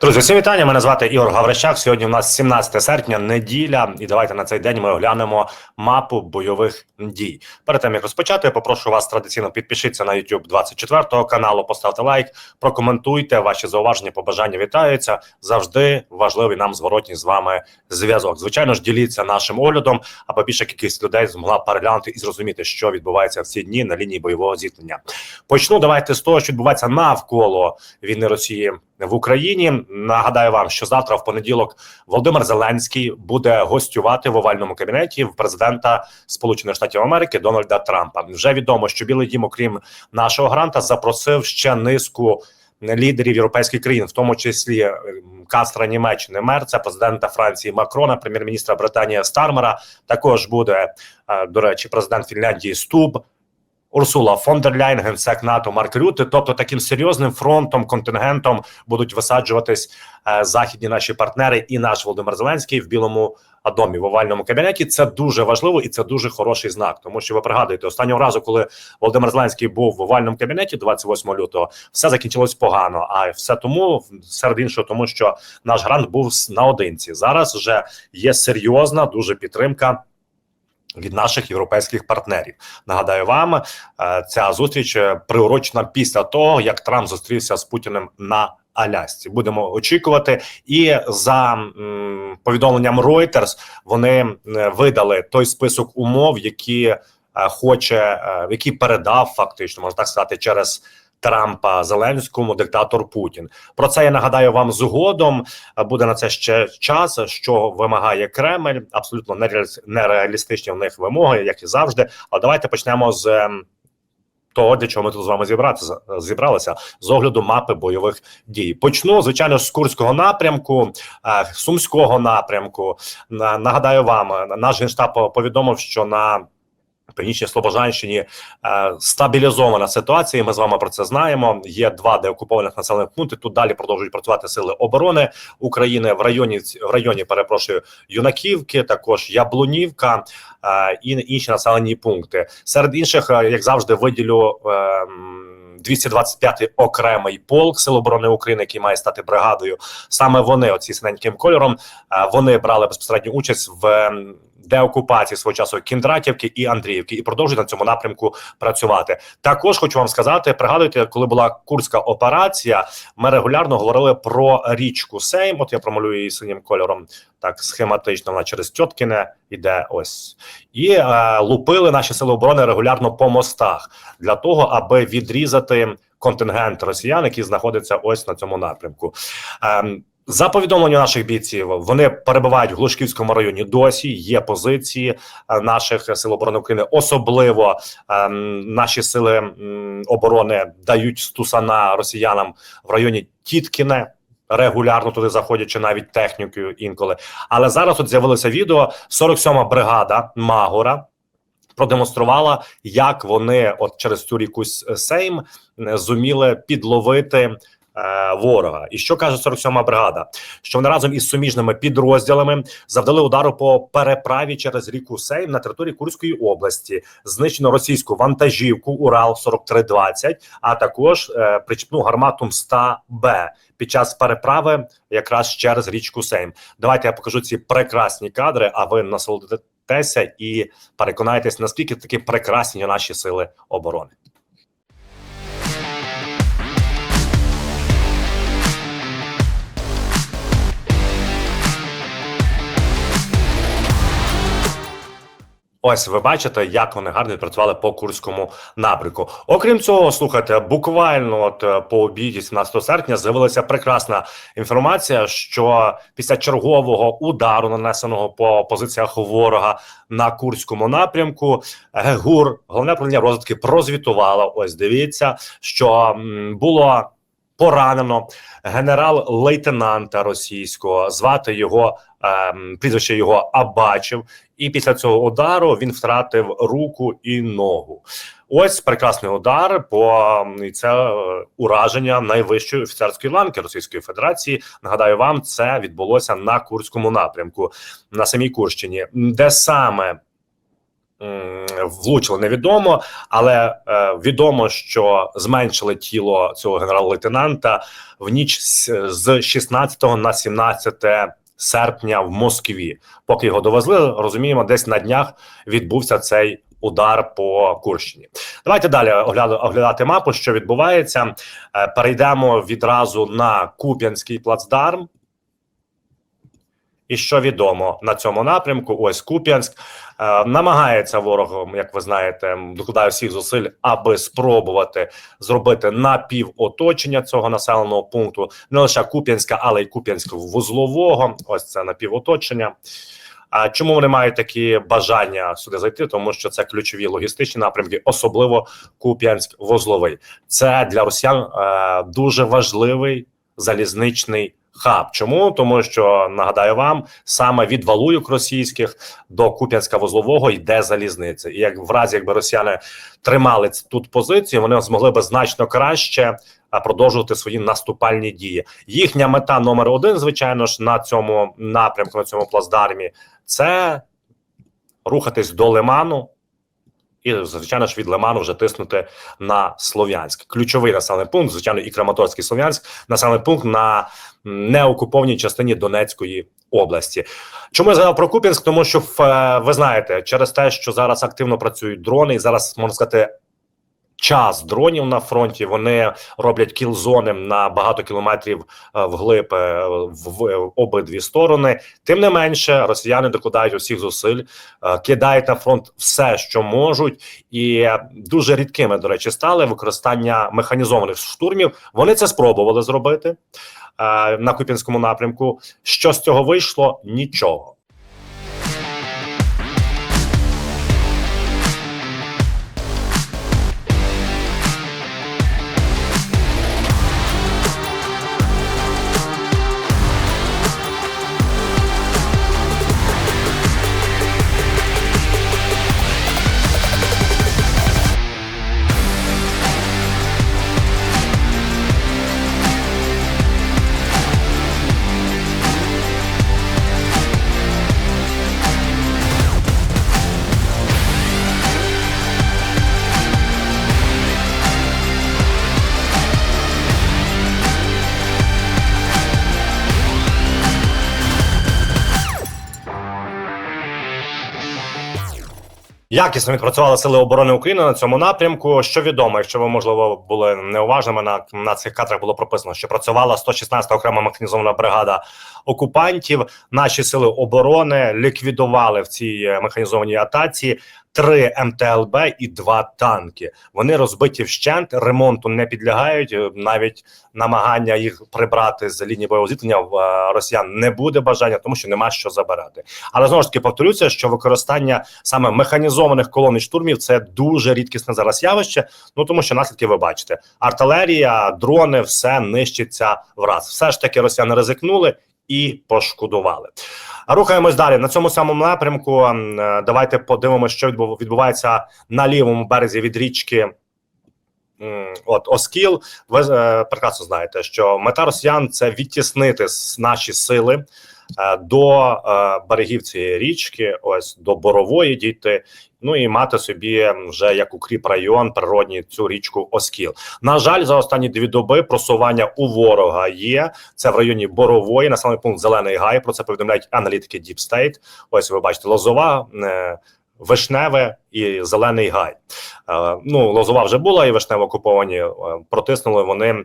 Друзі, всі вітання. Мене звати Ігор Гаврищак. Сьогодні у нас 17 серпня, неділя, і давайте на цей день ми оглянемо мапу бойових дій. Перед тим як розпочати, я попрошу вас традиційно підпишіться на YouTube 24 каналу, поставте лайк, прокоментуйте ваші зауваження, побажання вітаються. Завжди важливий нам зворотній з вами зв'язок. Звичайно ж, діліться нашим оглядом, аби більша кількість людей змогла переглянути і зрозуміти, що відбувається в ці дні на лінії бойового зіткнення. Почну давайте з того, що відбувається навколо війни Росії в Україні. Нагадаю вам, що завтра, в понеділок, Володимир Зеленський буде гостювати в овальному кабінеті в президента Сполучених Штатів Америки Дональда Трампа. Вже відомо, що Білий Дім, окрім нашого гранта, запросив ще низку. Лідерів європейських країн, в тому числі е, Кастра Німеччини, Мерца, президента Франції Макрона, прем'єр-міністра Британії Стармера. Також буде е, до речі, президент Фінляндії Стуб, Урсула фон дер Ляйн, генсек НАТО Марк Рюти. Тобто таким серйозним фронтом, контингентом будуть висаджуватись е, західні наші партнери і наш Володимир Зеленський в Білому домі в овальному кабінеті. Це дуже важливо і це дуже хороший знак. Тому що ви пригадуєте останнього разу, коли Володимир Зеленський був в овальному кабінеті 28 лютого, все закінчилось погано. А все тому серед іншого, тому що наш грант був наодинці. Зараз вже є серйозна дуже підтримка від наших європейських партнерів. Нагадаю вам, е, ця зустріч е, приурочена після того, як Трамп зустрівся з Путіним на Алясці. Будемо очікувати, і за повідомленням Reuters вони видали той список умов, які е, хоче, е, які передав фактично, можна так сказати, через. Трампа Зеленському диктатор Путін про це я нагадаю вам згодом. Буде на це ще час, що вимагає Кремль. Абсолютно нереаліс- нереалістичні в них вимоги, як і завжди. Але давайте почнемо з того, для чого ми тут з вами зібратися зібралися з огляду мапи бойових дій. Почну звичайно з Курського напрямку, е, Сумського напрямку. На- Нагадаю вам, е, наш генштаб повідомив, що на Північній Слобожанщині е, стабілізована ситуація. і Ми з вами про це знаємо. Є два деокупованих населених пункти. Тут далі продовжують працювати сили оборони України в районі в районі. Перепрошую Юнаківки, також Яблунівка е, і інші населені пункти. Серед інших, е, як завжди, виділю. е, м, 225-й окремий полк Сил оборони України, який має стати бригадою. Саме вони, оці синеньким кольором, е, вони брали безпосередню участь в деокупації свого часу Кіндратівки і Андріївки і продовжують на цьому напрямку працювати. Також хочу вам сказати: пригадуйте, коли була курська операція, ми регулярно говорили про річку Сейм. От я промалюю її синім кольором, так схематично. Вона через Тьоткіне іде ось і е, лупили наші сили оборони регулярно по мостах для того, аби відрізати контингент росіян, які знаходяться ось на цьому напрямку. Ем, за повідомленням наших бійців, вони перебувають в Глушківському районі. Досі є позиції е, наших сил оборони України. Особливо ем, наші сили м, оборони дають стусана росіянам в районі Тіткіне. Регулярно туди заходячи навіть технікою інколи. Але зараз тут з'явилося відео 47-ма бригада Магора. Продемонструвала, як вони, от через цю ріку Сейм, зуміли підловити ворога. І що каже 47-ма бригада? Що вони разом із суміжними підрозділами завдали удару по переправі через ріку Сейм на території Курської області. Знищено російську вантажівку Урал 4320, а також е, причепну гармату МСТА Б під час переправи якраз через річку Сейм. Давайте я покажу ці прекрасні кадри, а ви насолодитеся і переконайтесь, наскільки такі прекрасні наші сили оборони. Ось ви бачите, як вони гарно відпрацювали по курському напрямку. Окрім цього, слухайте, буквально от е, по обіді 17 серпня з'явилася прекрасна інформація, що після чергового удару, нанесеного по позиціях ворога на курському напрямку, ГУР, головне управління розвідки, прозвітувало. Ось дивіться, що було поранено генерал-лейтенанта російського, звати його ем, прізвище його Абачев. І після цього удару він втратив руку і ногу. Ось прекрасний удар по і це е, ураження найвищої офіцерської ланки Російської Федерації. Нагадаю вам, це відбулося на Курському напрямку на самій Курщині, де саме влучили, невідомо, але е, відомо, що зменшили тіло цього генерал-лейтенанта в ніч з- з 16 на 17 серпня в Москві. Поки його довезли, розуміємо, десь на днях відбувся цей удар по Курщині. Давайте далі оглядати мапу, що відбувається. Е, Перейдемо відразу на Куп'янський плацдарм. І що відомо на цьому напрямку, ось Куп'янськ е, намагається ворогом, як ви знаєте, докладає всіх зусиль, аби спробувати зробити напівоточення цього населеного пункту, не лише Куп'янська, але й Куп'янськ-вузлового. Ось це напівоточення. А чому вони мають такі бажання сюди зайти? Тому що це ключові логістичні напрямки, особливо Куп'янськ-вузловий. Це для росіян е, дуже важливий залізничний хаб. Чому? Тому що нагадаю вам, саме від валуюк російських до Куп'янська вузлового йде залізниця. І як в разі, якби росіяни тримали тут позицію, вони змогли би значно краще продовжувати свої наступальні дії. Їхня мета номер один, звичайно ж, на цьому напрямку, на цьому плацдармі, це рухатись до Лиману. І, звичайно ж, від Лиману вже тиснути на Слов'янськ. Ключовий населений пункт, звичайно, і Краматорський Слов'янськ, населений пункт на неокупованій частині Донецької області. Чому я згадав про Куп'янськ? Тому що е, ви знаєте, через те, що зараз активно працюють дрони, і зараз можна сказати. Час дронів на фронті вони роблять кіл-зони на багато кілометрів е, вглиб е, в, обидві сторони. Тим не менше, росіяни докладають усіх зусиль, кидають на фронт все, що можуть, і дуже рідкими, до речі, стали використання механізованих штурмів. Вони це спробували зробити на Куп'янському напрямку. Що з цього вийшло? Нічого. Якісно відпрацювали сили оборони України на цьому напрямку. Що відомо, якщо ви можливо були неуважними, на, на цих кадрах було прописано, що працювала 116 окрема механізована бригада окупантів. Наші сили оборони ліквідували в цій е, механізованій атаці три МТЛБ і два танки. Вони розбиті вщент, ремонту не підлягають. е, Навіть намагання їх прибрати з лінії бойового зіткнення в е, росіян не буде бажання, тому що нема що забирати. Але знову ж таки повторюся, що використання саме механізованих колон і штурмів це дуже рідкісне зараз явище. Ну тому що наслідки ви бачите: артилерія, дрони, все нищиться враз. Все ж таки росіяни ризикнули і пошкодували. Рухаємось далі на цьому самому напрямку. е, Давайте подивимося, що відбув- відбувається на лівому березі від річки. От Оскіл, ви е, прекрасно знаєте, що мета росіян це відтіснити наші сили до е, берегів цієї річки, ось до борової дійти. Ну і мати собі вже як укріп район природній цю річку Оскіл. На жаль, за останні дві доби просування у ворога є. Це в районі Борової, населений пункт Зелений Гай. Про це повідомляють аналітики Deep State. Ось ви бачите, Лозова, е, Вишневе і Зелений Гай. Е, Ну, Лозова вже була і Вишнево окуповані. е, Протиснули вони е,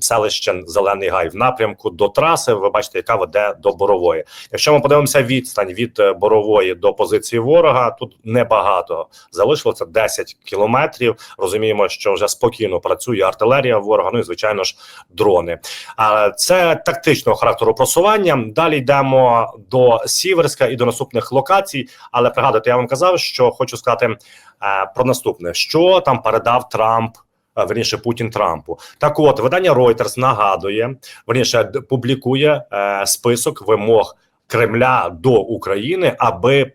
селище Зелений Гай в напрямку до траси. Ви бачите, яка веде до Борової. Якщо ми подивимося відстань від Борової до позиції ворога, тут небагато залишилося 10 кілометрів. Розуміємо, що вже спокійно працює артилерія ворога. Ну і звичайно ж дрони. А це тактичного характеру просування. Далі йдемо до Сіверська і до наступних локацій. Але пригадуйте, я вам казав, що хочу сказати е, про наступне: що там передав Трамп. е, Верніше Путін Трампу. Так, от видання Reuters нагадує, верніше публікує е, список вимог Кремля до України, аби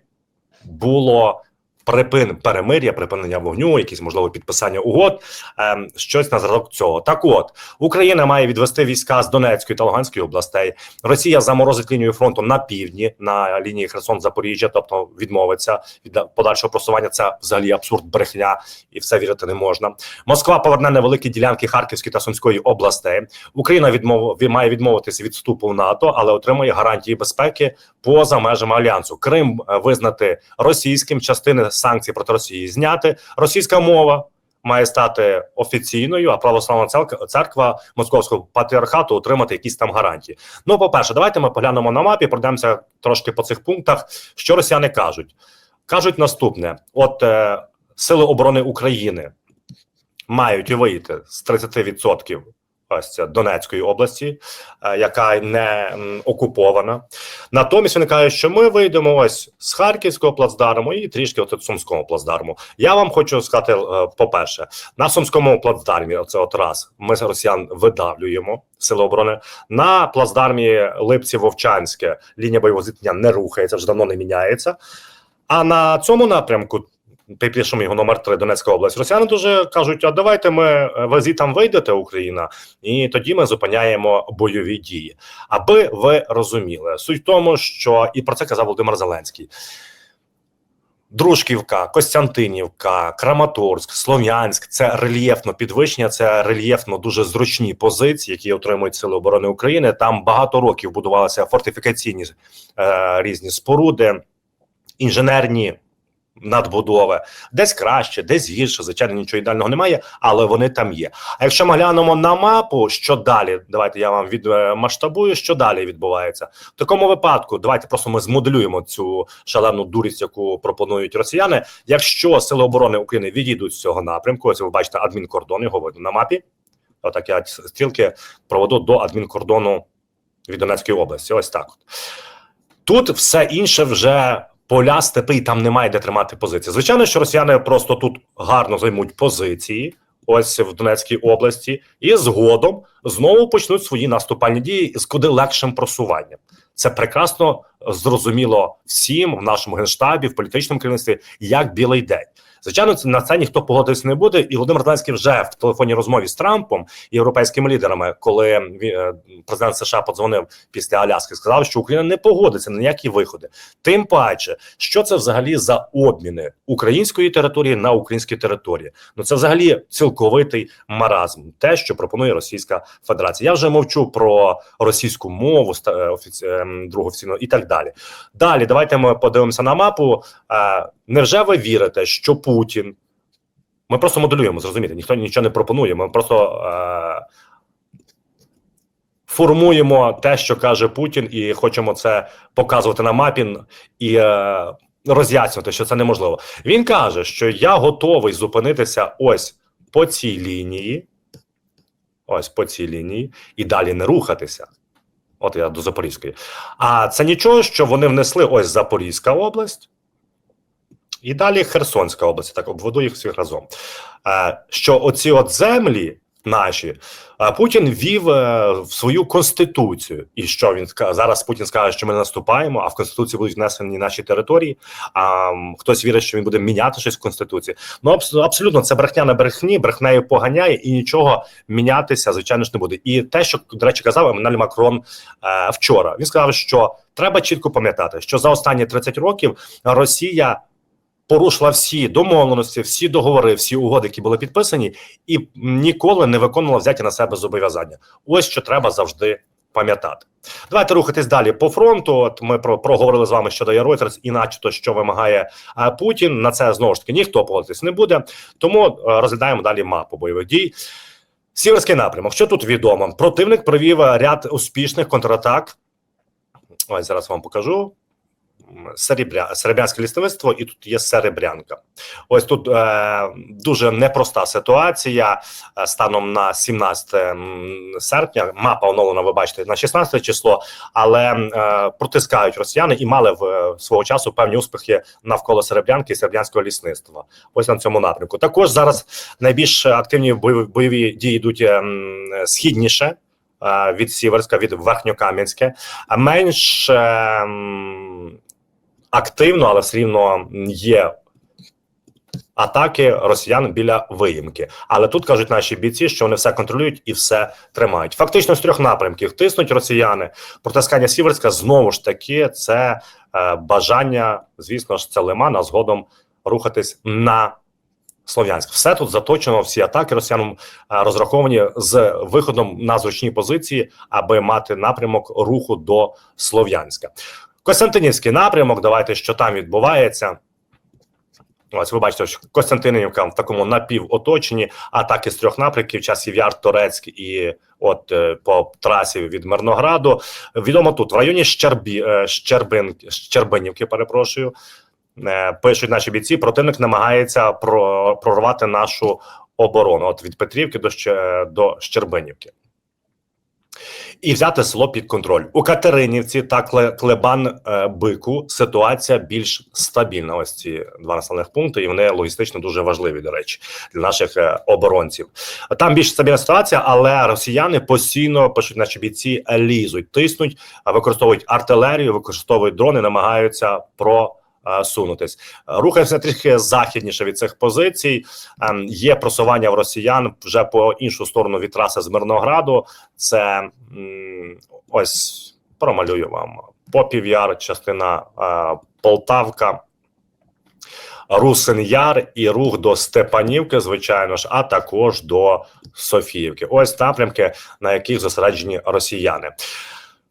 було припин перемир'я, припинення вогню, якісь можливо підписання угод, ем, щось на зразок цього. Так, от Україна має відвести війська з Донецької та Луганської областей. Росія заморозить лінію фронту на півдні на лінії Херсон Запоріжжя, тобто відмовиться від подальшого просування. Це взагалі абсурд, брехня, і все вірити не можна. Москва поверне невеликі ділянки Харківської та Сумської областей. Україна відмов має відмовитися від вступу в НАТО, але отримує гарантії безпеки поза межами альянсу. Крим е, визнати російським, частини санкцій проти Росії зняти. Російська мова має стати офіційною, а православна церква московського патріархату отримати якісь там гарантії. Ну, по перше, давайте ми поглянемо на мапі, пройдемося трошки по цих пунктах. Що росіяни кажуть? Кажуть наступне: от е, сили оборони України мають вийти з 30% ось це Донецької області, е, яка не окупована. Натомість вони кажуть, що ми вийдемо ось з Харківського плацдарму і трішки от Сумського плацдарму. Я вам хочу сказати, е, по-перше, на Сумському плацдармі, оце от раз, ми росіян видавлюємо сили оборони. На плацдармі Липці Вовчанське лінія бойового зіткнення не рухається, вже давно не міняється. А на цьому напрямку Пишемо його номер 3 Донецька область. Росіяни дуже кажуть: а давайте ми е, ви звідти вийдете, Україна, і тоді ми зупиняємо бойові дії. Аби ви розуміли, суть в тому, що і про це казав Володимир Зеленський. Дружківка, Костянтинівка, Краматорськ, Слов'янськ це рельєфно підвищення, це рельєфно дуже зручні позиції, які отримують сили оборони України. Там багато років будувалися фортифікаційні е, різні споруди, інженерні надбудови, десь краще, десь гірше. Звичайно, нічого ідеального немає, але вони там є. А якщо ми глянемо на мапу, що далі? Давайте я вам відмасштабую, що далі відбувається в такому випадку. Давайте просто ми змоделюємо цю шалену дурість, яку пропонують росіяни. Якщо сили оборони України відійдуть з цього напрямку, ось ви бачите адмінкордон, його видно на мапі. Отак я стрілки проведу до адмінкордону від Донецької області. Ось так. От. Тут все інше вже поля, степи, і там немає де тримати позиції. Звичайно, що росіяни просто тут гарно займуть позиції, ось в Донецькій області, і згодом знову почнуть свої наступальні дії з куди легшим просуванням. Це прекрасно зрозуміло всім в нашому генштабі, в політичному керівництві, як білий день. Звичайно, на це ніхто погодитися не буде. І Володимир Зеленський вже в телефонній розмові з Трампом і європейськими лідерами, коли е, президент США подзвонив після Аляски, сказав, що Україна не погодиться на ніякі виходи. Тим паче, що це взагалі за обміни української території на українські території. Ну це взагалі цілковитий маразм, те, що пропонує Російська Федерація. Я вже мовчу про російську мову е, офіці... Ем, другу офіційну і так далі. Далі давайте ми подивимося на мапу. Е, невже ви вірите, що Путін? Ми просто моделюємо, зрозумієте, ніхто нічого не пропонує. Ми просто е, формуємо те, що каже Путін, і хочемо це показувати на мапі і е, роз'яснювати, що це неможливо. Він каже, що я готовий зупинитися ось по цій лінії, ось по цій лінії, і далі не рухатися. От я до Запорізької. А це нічого, що вони внесли ось Запорізька область. І далі Херсонська область, так обведу їх всіх разом. Е, що оці от землі наші е, Путін ввів е, в свою конституцію, і що він зараз Путін скаже, що ми наступаємо, а в конституції будуть внесені наші території. А хтось вірить, що він буде міняти щось в конституції. Ну абсолютно це брехня на брехні, брехнею поганяє і нічого мінятися, звичайно ж не буде. І те, що до речі, казав Еммануель Макрон вчора, він сказав, що треба чітко пам'ятати, що за останні 30 років Росія порушила всі домовленості, всі договори, всі угоди, які були підписані, і ніколи не виконувала взяті на себе зобов'язання. Ось що треба завжди пам'ятати. Давайте рухатись далі по фронту. От ми про проговорили з вами щодо Reuters і начебто, що вимагає а, Путін. На це знову ж таки ніхто погодитись не буде. Тому а, розглядаємо далі мапу бойових дій. Сіверський напрямок. Що тут відомо? Противник провів ряд успішних контратак. Ось зараз вам покажу. Серебря, серебрянське лісництво, і тут є серебрянка. Ось тут е, дуже непроста ситуація е, станом на 17 серпня. Мапа оновлена, ви бачите, на 16 число, але е, протискають росіяни і мали в е, свого часу певні успіхи навколо серебрянки і серебрянського лісництва. Ось на цьому напрямку. Також зараз найбільш активні бойові, дії йдуть е, східніше. Е, від Сіверська, від Верхньокам'янське, а менш активно, але все рівно є атаки росіян біля виїмки. Але тут кажуть наші бійці, що вони все контролюють і все тримають. Фактично з трьох напрямків тиснуть росіяни. Протискання Сіверська знову ж таки це е, бажання, звісно ж, це лиман, а згодом рухатись на. Слов'янськ, все тут заточено, всі атаки росіянам е, розраховані з виходом на зручні позиції, аби мати напрямок руху до Слов'янська. Костянтинівський напрямок. Давайте що там відбувається. Ось ви бачите, що Костянтинівка в такому напівоточенні, атаки з трьох напрямків: часів Яр, Торецьк і от е, по трасі від Мирнограду. Відомо тут в районі Щербі, е, Щербин, Щербинівки, перепрошую. Е, пишуть наші бійці, противник намагається прорвати нашу оборону от від Петрівки до, до Щербинівки. І взяти село під контроль у Катеринівці та Кле- Клебан е, Бику ситуація більш стабільна. Ось ці два населених пункти, і вони логістично дуже важливі, до речі, для наших е, оборонців. Там більш стабільна ситуація, але росіяни постійно пишуть наші бійці лізуть, тиснуть, використовують артилерію, використовують дрони, намагаються про. Е, Сунутись, рухаємося трішки західніше від цих позицій. Ем, Є просування в росіян вже по іншу сторону від траси з Мирнограду. Це ось промалюю вам Попів'яр, частина е, Полтавка. Русин Яр і рух до Степанівки, звичайно ж, а також до Софіївки. Ось напрямки, на яких зосереджені росіяни.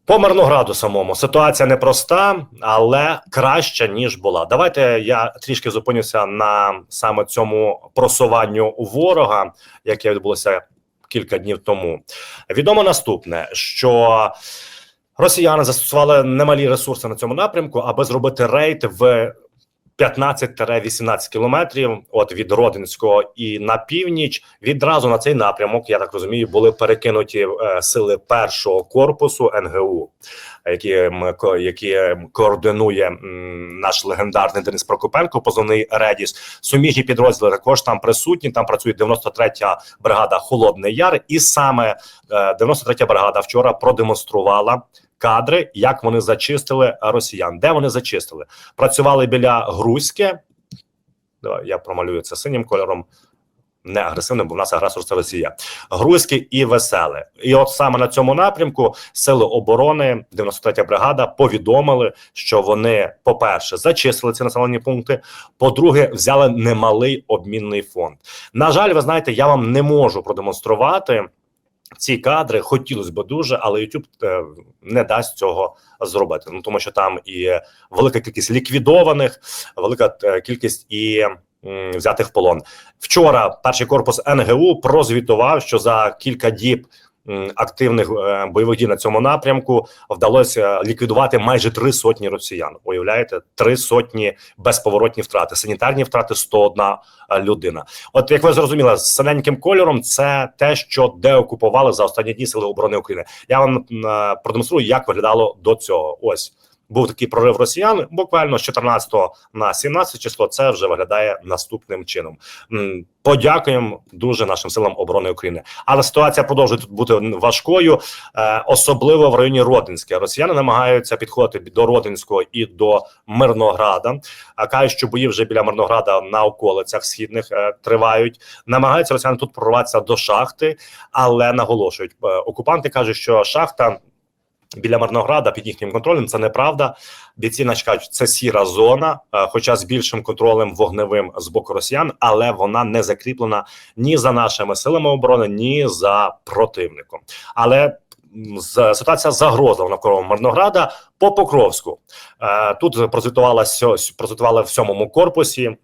По Мирнограду самому ситуація непроста, але краща ніж була. Давайте я трішки зупинюся на саме цьому просуванню ворога, яке відбулося кілька днів тому. Відомо наступне, що росіяни застосували немалі ресурси на цьому напрямку, аби зробити рейд в 15-18 кілометрів, от від Родинського і на північ, відразу на цей напрямок, я так розумію, були перекинуті е, сили першого корпусу НГУ, які, які координує м, наш легендарний Денис Прокопенко, позовний Редіс. Суміжні підрозділи також там присутні. Там працює 93-я бригада Холодний Яр, і саме е, 93-я бригада вчора продемонструвала. Кадри, як вони зачистили росіян, де вони зачистили? Працювали біля Грузьке. Я промалюю це синім кольором. Не агресивним, бо в нас агресор це Росія. Грузьке і веселе. І от саме на цьому напрямку сили оборони, 93-я бригада, повідомили, що вони, по-перше, зачистили ці населені пункти. По-друге, взяли немалий обмінний фонд. На жаль, ви знаєте, я вам не можу продемонструвати ці кадри. Хотілося б дуже, але YouTube е, не дасть цього зробити. Ну тому що там і велика кількість ліквідованих, велика е, кількість і взятих в полон. Вчора перший корпус НГУ прозвітував, що за кілька діб активних е, бойових дій на цьому напрямку вдалося ліквідувати майже три сотні росіян. Уявляєте, три сотні безповоротні втрати, санітарні втрати 101 людина. От як ви зрозуміли, з синеньким кольором це те, що деокупували за останні дні сили оборони України. Я вам е, продемонструю, як виглядало до цього. Ось був такий прорив росіян. Буквально з 14 на 17 число. Це вже виглядає наступним чином. Подякуємо дуже нашим силам оборони України. Але ситуація продовжує тут бути важкою, е, особливо в районі Родинське. Росіяни намагаються підходити до Родинського і до Мирнограда. Кажуть, що бої вже біля Мирнограда на околицях східних е, тривають. Намагаються росіяни тут прорватися до шахти, але наголошують е, окупанти кажуть, що шахта. Біля Марнограда під їхнім контролем це неправда. Бійці наче кажуть, це сіра зона, е, хоча з більшим контролем вогневим з боку росіян, але вона не закріплена ні за нашими силами оборони, ні за противником. Але з- ситуація загроза навколо Марнограда по Покровську. Е, Тут прозвітували в сьомому корпусі.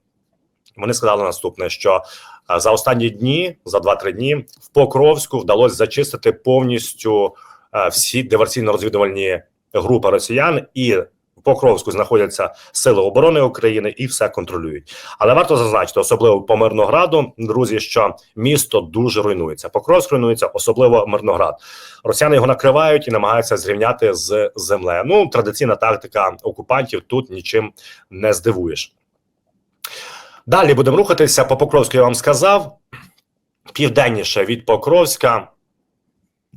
Вони сказали наступне: що е, за останні дні, за 2-3 дні, в Покровську вдалося зачистити повністю всі диверсійно-розвідувальні групи росіян, і в Покровську знаходяться сили оборони України і все контролюють. Але варто зазначити, особливо по Мирнограду, друзі, що місто дуже руйнується. Покровськ руйнується, особливо Мирноград. Росіяни його накривають і намагаються зрівняти з землею. Ну, традиційна тактика окупантів тут нічим не здивуєш. Далі будемо рухатися по Покровську. Я вам сказав південніше від Покровська.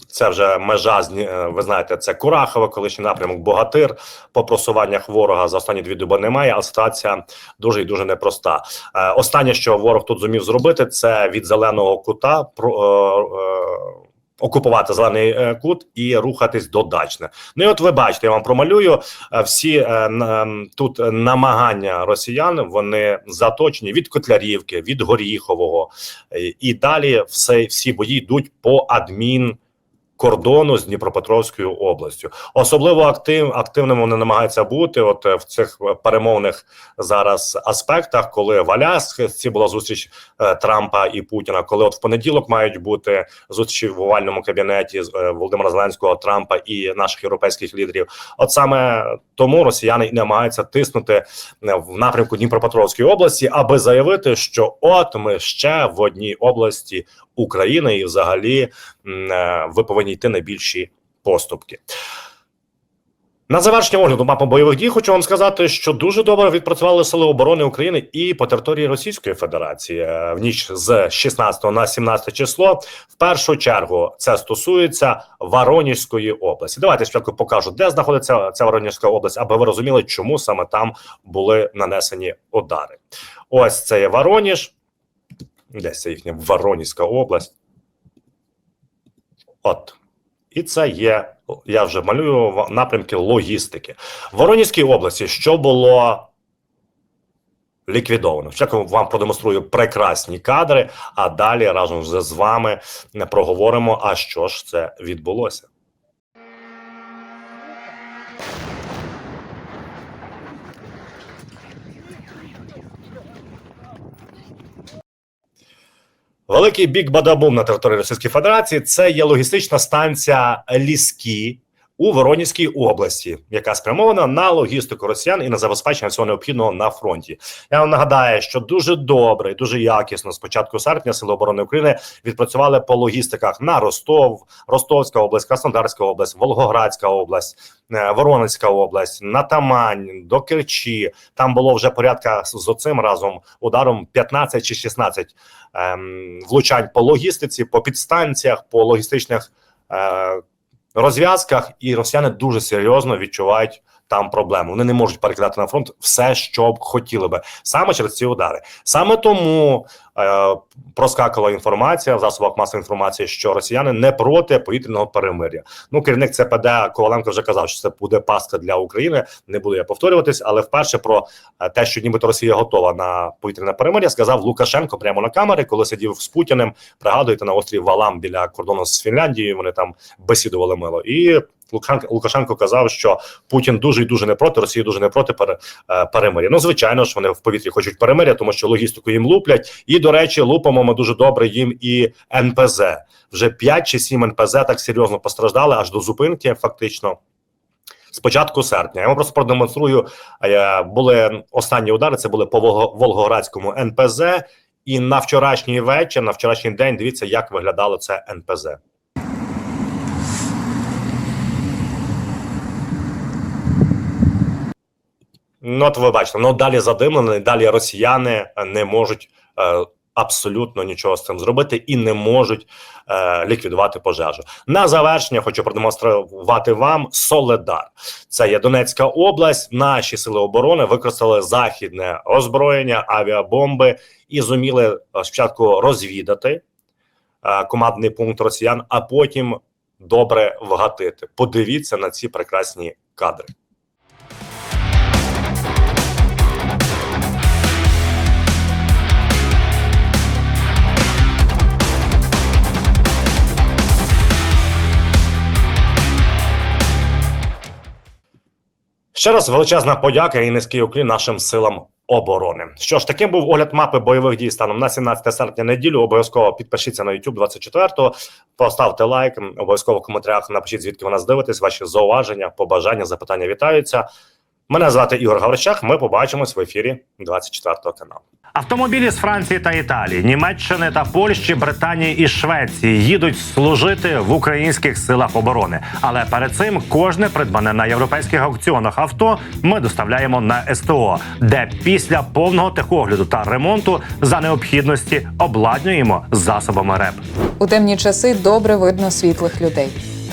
Це вже межа е, ви знаєте, це Курахове, колишній напрямок Богатир. По просуваннях ворога за останні дві доби немає, але ситуація дуже і дуже непроста. Е, Останнє, що ворог тут зумів зробити, це від зеленого кута про. е, Окупувати зелений кут і рухатись до дачне. Ну і от ви бачите, я вам промалюю всі тут намагання росіян. Вони заточені від Котлярівки, від Горіхового і далі все всі бої йдуть по адмін. Кордону з Дніпропетровською областю особливо актив активним вони намагаються бути. От е, в цих перемовних зараз аспектах, коли в Алясці була зустріч е, Трампа і Путіна, коли от в понеділок мають бути зустрічі в овальному кабінеті з е, Володимира Зеленського, Трампа і наших європейських лідерів. От саме тому росіяни і намагаються тиснути е, в напрямку Дніпропетровської області, аби заявити, що от ми ще в одній області України, і взагалі е, ви повинні йти на більші поступки. На завершення огляду мапи бойових дій хочу вам сказати, що дуже добре відпрацювали сили оборони України і по території Російської Федерації Е, в ніч з 16 на 17 число. В першу чергу це стосується Воронізької області. Давайте спочатку покажу, де знаходиться ця Воронізька область, аби ви розуміли, чому саме там були нанесені удари. Ось це є Вороніж. Десь це їхня Воронізька область. От. І це є, я вже малюю напрямки логістики. В Воронізькій області, що було ліквідовано? Спочатку вам продемонструю прекрасні кадри, а далі разом з вами проговоримо, а що ж це відбулося. Великий бік Бадабум на території Російської Федерації це є логістична станція Ліски у Воронізькій області, яка спрямована на логістику росіян і на забезпечення всього необхідного на фронті. Я вам нагадаю, що дуже добре і дуже якісно з початку серпня Сили оборони України відпрацювали по логістиках на Ростов, Ростовська область, Краснодарська область, Волгоградська область, е, Воронезька область, на Тамань, до Керчі. Там було вже порядка з оцим разом ударом 15 чи 16 ем, влучань по логістиці, по підстанціях, по логістичних е, розв'язках, і росіяни дуже серйозно відчувають там проблему. Вони не можуть перекидати на фронт все, що б хотіли би, саме через ці удари. Саме тому е, проскакала інформація в засобах масової інформації, що росіяни не проти повітряного перемир'я. Ну, керівник ЦПД Коваленко вже казав, що це буде пастка для України. Не буду я повторюватись, але вперше про е, те, що нібито Росія готова на повітряне перемир'я, сказав Лукашенко прямо на камери, коли сидів з Путіним. Пригадуєте на острів Валам біля кордону з Фінляндією. Вони там бесідували мило і. Лукашенко, казав, що Путін дуже і дуже не проти, Росія дуже не проти е, перемир'я. Ну, звичайно ж, вони в повітрі хочуть перемир'я, тому що логістику їм луплять. І, до речі, лупимо ми дуже добре їм і НПЗ. Вже 5 чи 7 НПЗ так серйозно постраждали аж до зупинки, фактично. З початку серпня я вам просто продемонструю. Були останні удари. Це були по Волго- Волгоградському НПЗ. І на вчорашній вечір, на вчорашній день, дивіться, як виглядало це НПЗ. Ну, от ви бачите, ну далі задимлено, далі росіяни е, не можуть е, абсолютно нічого з цим зробити і не можуть е, ліквідувати пожежу. На завершення хочу продемонструвати вам Соледар. Це є Донецька область. Наші сили оборони використали західне озброєння, авіабомби і зуміли е, спочатку розвідати е, командний пункт росіян, а потім добре вгатити. Подивіться на ці прекрасні кадри. Ще раз величезна подяка і низький уклін нашим силам оборони. Що ж, таким був огляд мапи бойових дій станом на 17 серпня неділю. Обов'язково підпишіться на YouTube 24-го, поставте лайк, обов'язково в коментарях напишіть, звідки ви нас дивитесь, ваші зауваження, побажання, запитання вітаються. Мене звати Ігор Гаврищак. Ми побачимось в ефірі 24 каналу. Автомобілі з Франції та Італії, Німеччини та Польщі, Британії і Швеції їдуть служити в українських силах оборони. Але перед цим кожне придбане на європейських аукціонах авто ми доставляємо на СТО, де після повного техогляду та ремонту за необхідності обладнюємо засобами РЕП. У темні часи добре видно світлих людей.